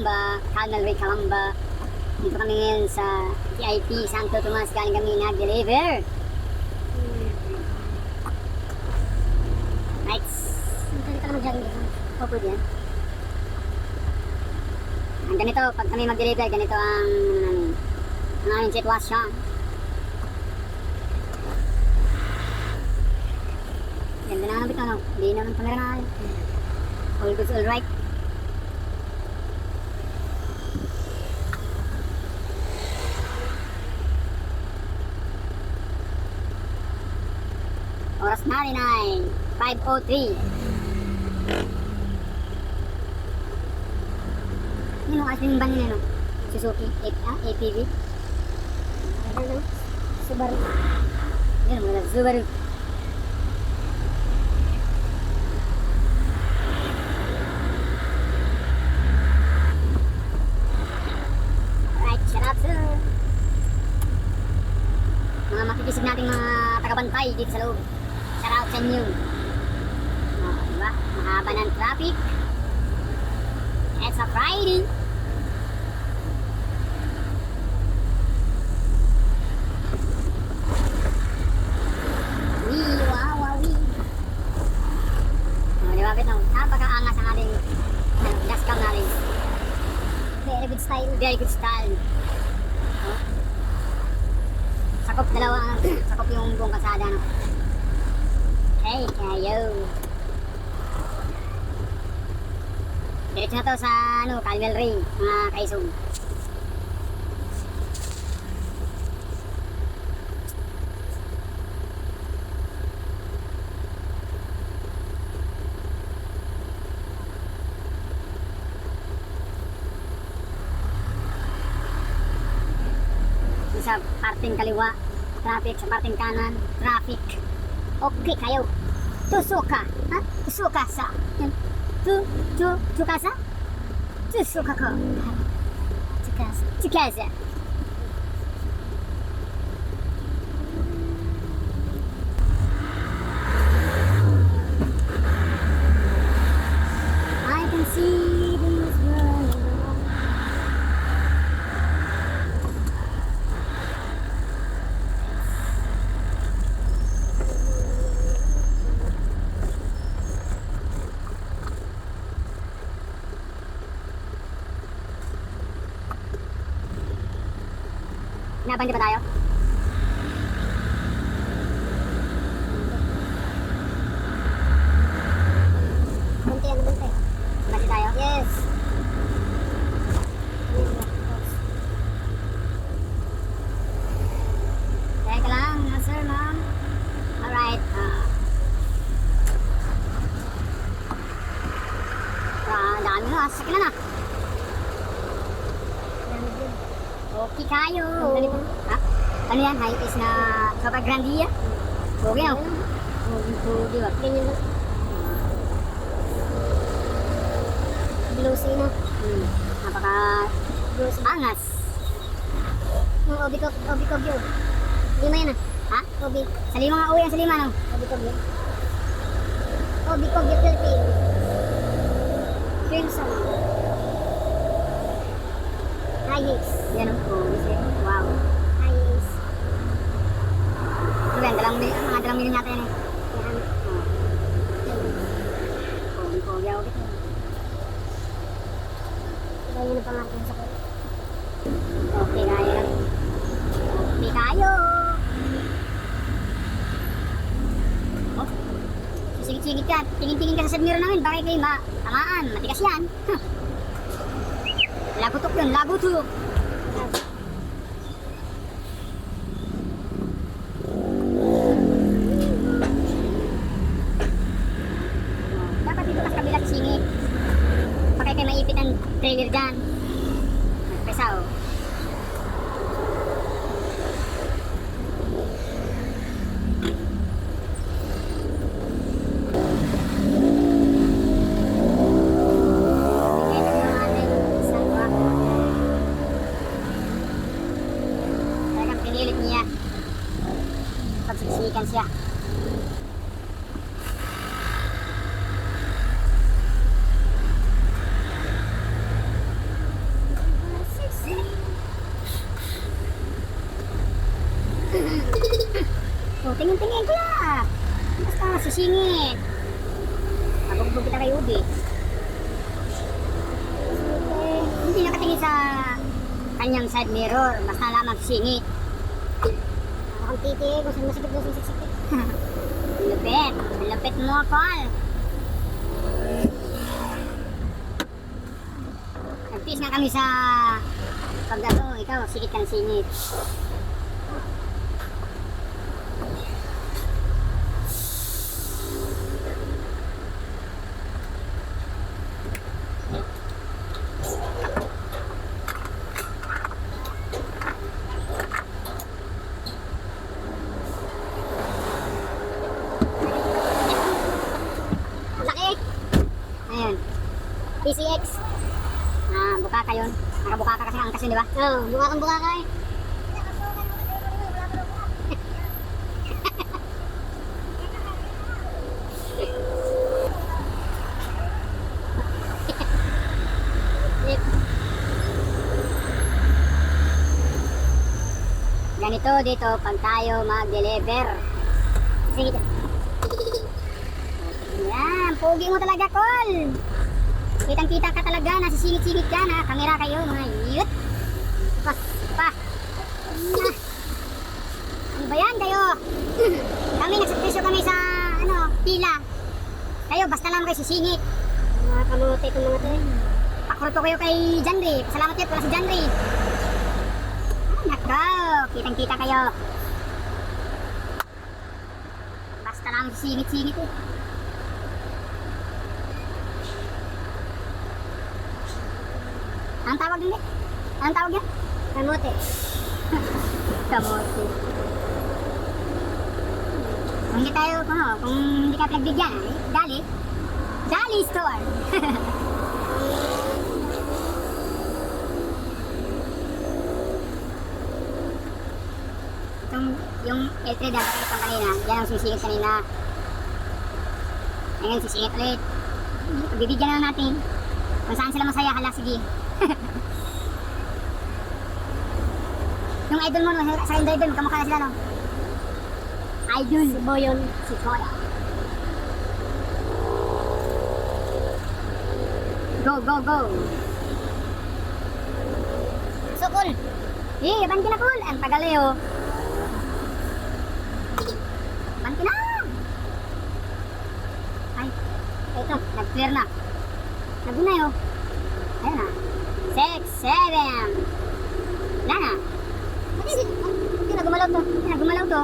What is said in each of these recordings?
Calamba, Colonel Ray Calamba. Dito kami ngayon sa TIP Santo Tomas. Galing kami nag-deliver. Nice. Pwede ka naman jogging dito. Pwede yan. Ang ganito, pag kami mag-deliver, ganito ang ang aming sitwasyon. Ganda na ang bito, no? Hindi naman camera na. All good's all right. Oras na rin ay 5.03. Ano kasi yung ban nila? Suzuki A ah, APV. Ano? Subaru. Subaru. Alright, shout out sir. Mga makikisig nating mga tagabantay dito sa loob. Shout out sa inyo. Mahaba ng traffic. It's a Friday. To sa, ano, Calvel Ray, mga kaisog. sa parting kaliwa, traffic sa parting kanan, traffic. Okay kayo. Tusuka, ha? Tusuka sa. Tu, tu, 这是快看这个是这个是 Nabandi ba tayo? Bunti. Bandi tayo? Yes. Teka lang, sir, ma'am. Ah. Ah, dami na. Sakit na. Okay kayo. Ha? Ano yan? High is na Super Grandia? Okay na. Okay, okay ba? Ganyan lang. Bluesy na. Hmm. Napaka angas. Yung obi ko, obi ko yun. Lima yan ah. Ha? Obi. Sa lima nga uwi yan sa lima no? Obi ko yun. Obi ko yun Philippine. Crimson. Hayes. Yan ang oh, kasi, wow. Hayes. Ito yan, dalang yata yan eh. Yan. Oh. Pogi, pogi ako dito. Iba yun ang pangalan sa. Okay, kaya lang. Okay, kayo. Oh. Sigit-sigit ka. Tingin-tingin ka sa side mirror namin. Bakit kayo ma tamaan? Matigas yan. Lagutok yun, lagutok. Dapat dito sa kabila sa singit. Pakay kayo maipit ang trailer dyan. Pesa oh. Ito yung ating isang rock. Talagang pinilit niya. Pagsiksikan siya. O, tingin-tingin kuya. Basta sisingit. Mabugbog kita kay Ubi. Eh, hindi nakatingin sa kanyang side mirror. Basta lamang sisingit. Akong titi, kung saan masakit doon sa siksik. Lupit. Lupit mo, Paul. Nagpis nga kami sa pag ano, ikaw, sikit kang singit. Sakit! Ayun. PCX. Ah, bukaka yun. Nakabukaka kasi ang kasi, di ba? Oo, oh, bukakang bukaka eh. Ganito dito pag tayo mag-deliver. Sige. Yan, pogi mo talaga, Col. Kitang-kita ka talaga, nasisingit-singit ka na. Kamera kayo, mga yut. Pa, pa. Ah. Ano ba yan kayo? kami, nagsakriso kami sa, ano, pila. Kayo, basta lang kayo sisingit. Mga kamote itong mga to. eh. Pakruto kayo kay Janry. Pasalamat kayo, wala si Janry. Ah, Nako, kitang-kita kayo. Basta lang sisingit-singit eh. Ang tawag din eh? Anong tawag yan? Kamote. Kamote. Kung hindi tayo, ano, kung hindi ka pinagbigyan, eh, dali. Dali store. Itong, yung L3 dati itong kanina, yan ang sisingit kanina. Ngayon, sisingit ulit. Bibigyan na natin. Kung saan sila masaya, hala, sige. Yung idol mo, no? Sa idol, idol, kamukha na sila, no? Idol. Si Boyon. Si Boyon. Go, go, go. So cool. Eh, ban ka na cool. Ang tagal eh, oh. Ban ka na. Ay, ito, nag-clear na. Nag-una yun. Ayun na. Six, seven. Wala na. Hindi, hindi. Hindi na gumalaw to. Hindi na gumalaw to.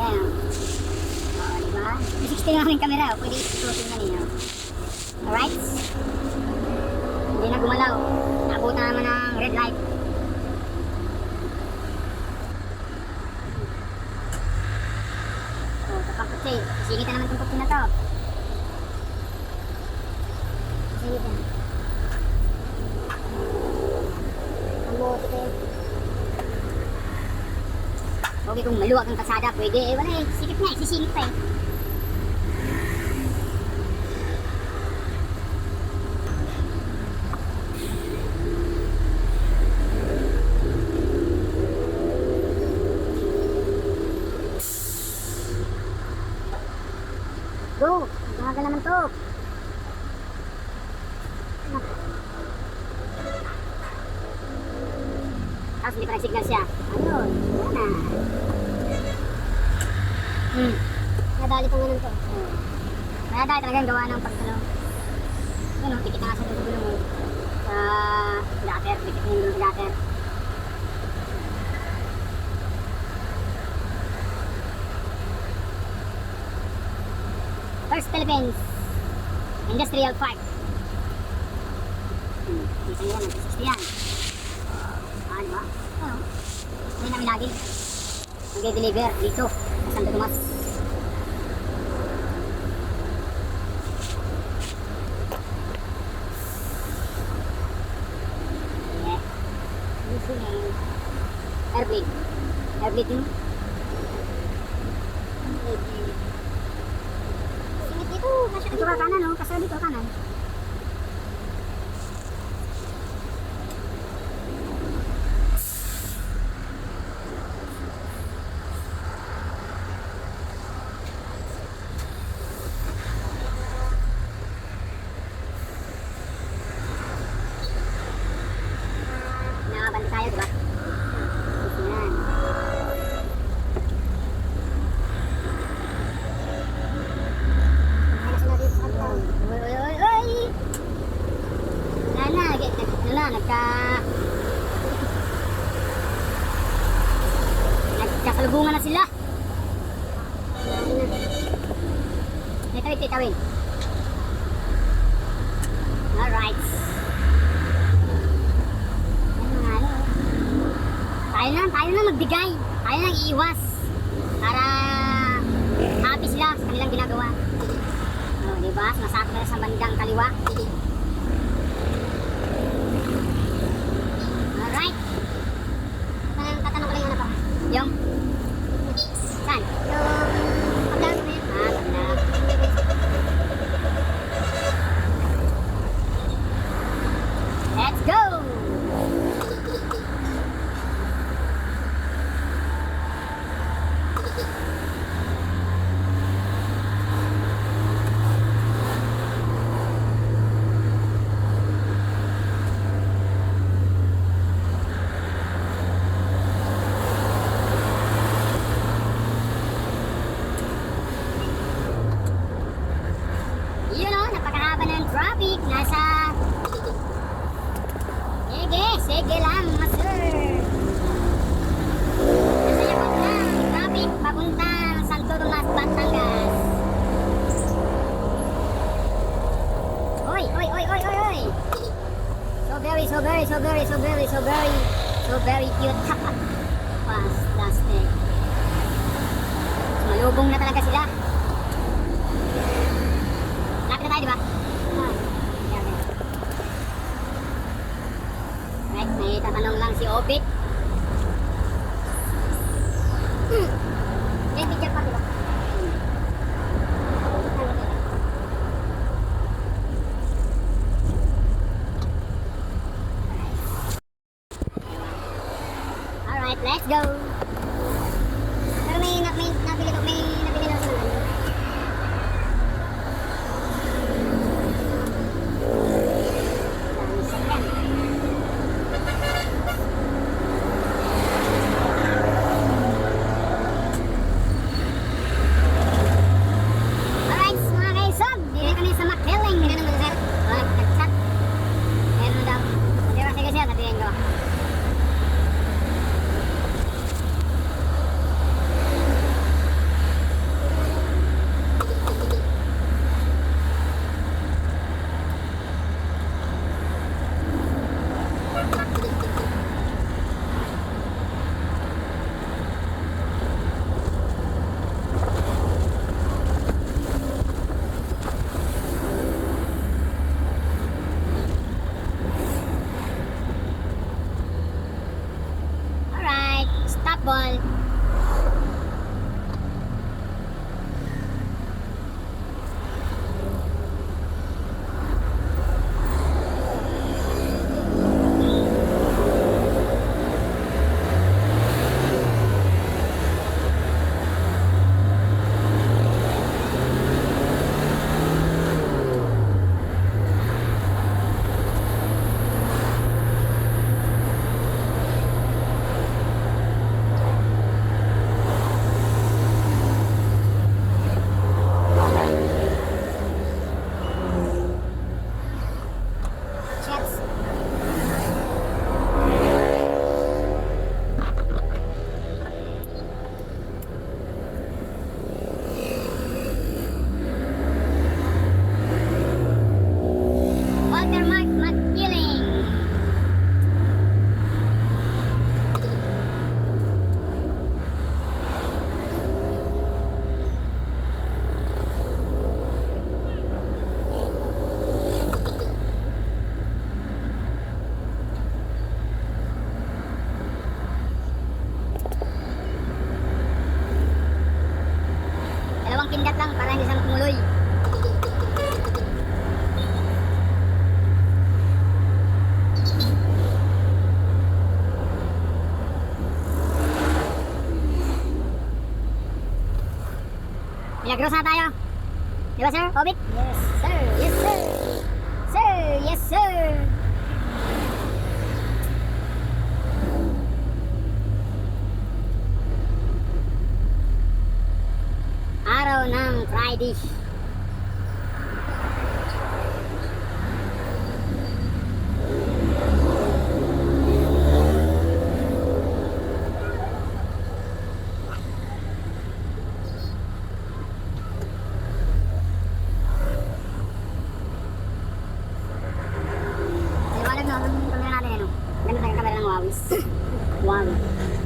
Ayan. O, oh, diba? 360 lang ang camera. oh. Pwede i-closing na ninyo. Alright? Hindi na gumalaw. Naabutan naman ng red light. O, kapag kutsi. Singitan naman itong na to. Singitan. Kamote. Okay, kung maluwag ang kalsada, pwede. Eh, wala eh. Sikip nga eh. Sisingit pa eh. Go! Bagal naman to. Tapos hindi pa nag-signal siya. Ayun. Yan na. Hmm. Nadali pa nga nun to. Hmm. Nadali talaga ang gawa ng pagtalo. Yun o, tikit na nga sa dulo mo. Sa gutter. Tikit na yung dulo gutter. First Philippines Industrial Park. Hmm. Dito yan, nag-exist yan. Di ba? Oo. Hindi namin lagi. Mag-deliver dito sa Santo Tomas. Yeah. Using airplane. Airplane yun. Singit dito. Ito ka kanan, no? Kasi dito kanan. Sige, lang, master. Nasa yakot ng traffic papuntang Santo Tomas, Batangas. Oy, oy, oy, oy, oy, oy. So very, so very, so very, so very, so very, so very cute. Fantastic. Malubong na talaga sila. Lapit na tayo, di ba? Si Obit. Hmm. May picture pa, di ba? Alright, let's go! Milagros na tayo. Di ba sir? Obit? Yes sir, yes sir. Sir, yes sir. Araw ng Friday. one.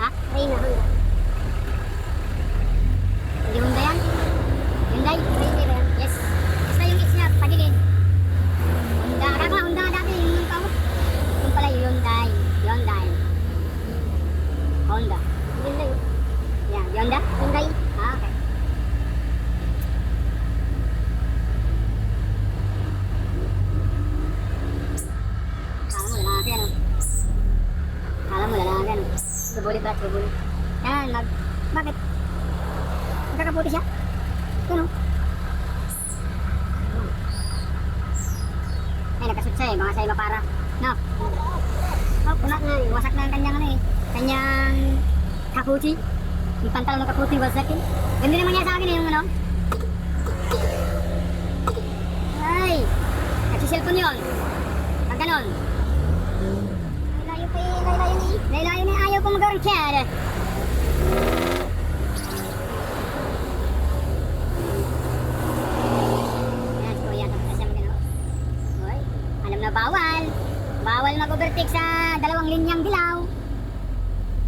啊，可以拿上来。Ay, nakasut siya eh. Mga sa'yo mapara. No? Oh, puna na eh. Wasak na ang kanyang ano eh. Kanyang kaputi. Yung pantalon ng kaputi wasak eh. Ganun naman niya sa akin eh, yung ano. Ay! Nagsiselfon yun. Pag ganon. Layo pa eh, layo ni. Layo ni ayaw ko mag-orchard. Yan, si Kuya, tapos siya mag-ano. Hoy, alam na bawal. Bawal mag-overtake sa dalawang linyang dilaw.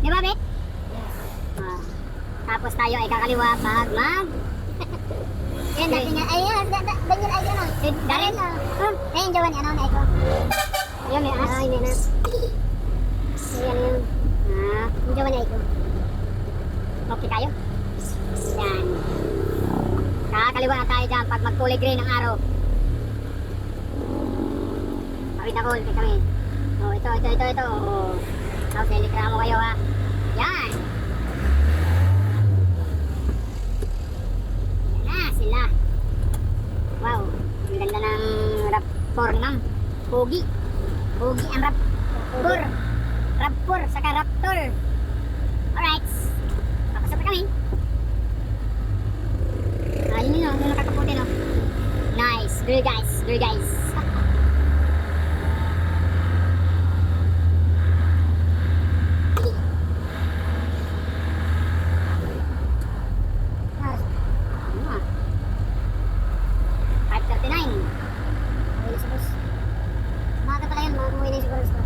Di ba, Bet? Yes. tapos tayo ay kakaliwa pag mag... Yan, dati niya. Ay, yan, da- da- Daniel ay gano'n. Si Darren? Huh? Eh, yung jawan, ano, na ito. Ayun, may as. Ay, may as. Ayan yun. Ah, yung jawan niya ito. Okay tayo? Yan. Kakaliwa na tayo dyan pag magkulay green ang araw. Pakita ko, kita kami. Oh, ito, ito, ito, ito. Oh. Tapos, mo kayo ha. Yan. Yan na sila. Wow. Ang ganda ng raptor ng Pogi. Pogi ang raptor. Raptor, saka raptor. Alright. Papasok na kami. Ayun yun, yung nakakaputi no. Nice. Good guys. Good guys. Ah, ano ah. 5.39. Uwi na si boss. Maaga pala yun, mga umuwi na siguro sa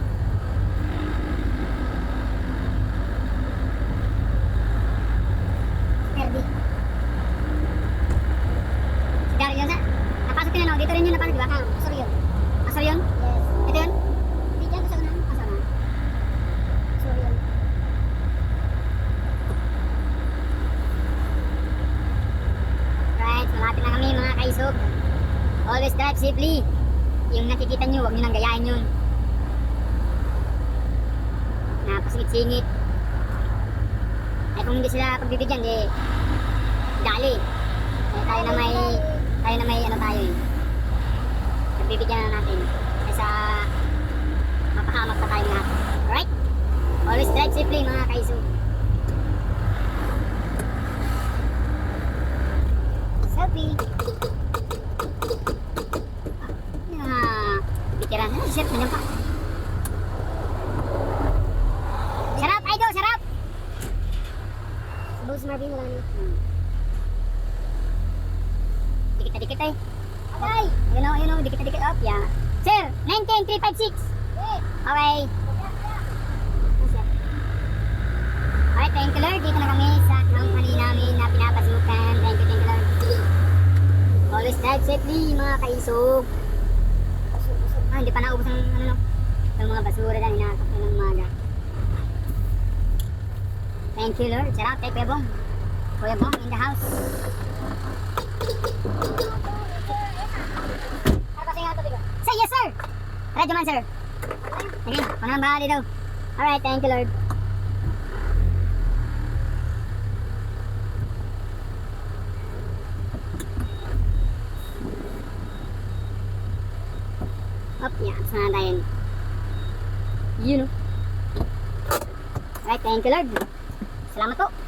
Perdi. Si Dario na. Napasok din ano, dito rin yun napasok, di ba? Ah, Asor yun. Asor yun? Yes. Ito yun? Hindi dyan, sa una. Asor na. Asor yun. Right, malapit na kami mga kaisog. Safely. Yung nakikita nyo, huwag nyo nang gayahin yun. Napasingit-singit. Ay kung hindi sila pagbibigyan, di dali. Eh, tayo na may, tayo na may ano tayo eh. Pagbibigyan na natin. Kaysa mapahamak pa tayo lahat. Alright? Always drive safely mga kaisog. Selfie. Ah, pikiran na, sir, nandiyan pa. Sarap, idol, sarap! Boss Marvin, wala na. Hmm. Dikit na dikit eh. Okay. You know, you know, dikit na dikit up, yeah. Sir, 19356. Okay. Yes, sir. Alright, thank you Lord. Dito na kami sa company namin na pinapasukan. Thank you, thank you Lord. Always drive safely, mga kaisog. Ah, hindi pa naubos ang ano no. Yung mga basura na hinakap na ng umaga. You Lord. Shout out kay Kuya Bong. Kuya Bong in the house. Say yes sir. Radyo man sir. Okay, panang bahali daw. Alright, thank you Lord. Up, yan. Sana tayo. Yun, oh. Alright, thank you, Lord. Salamat.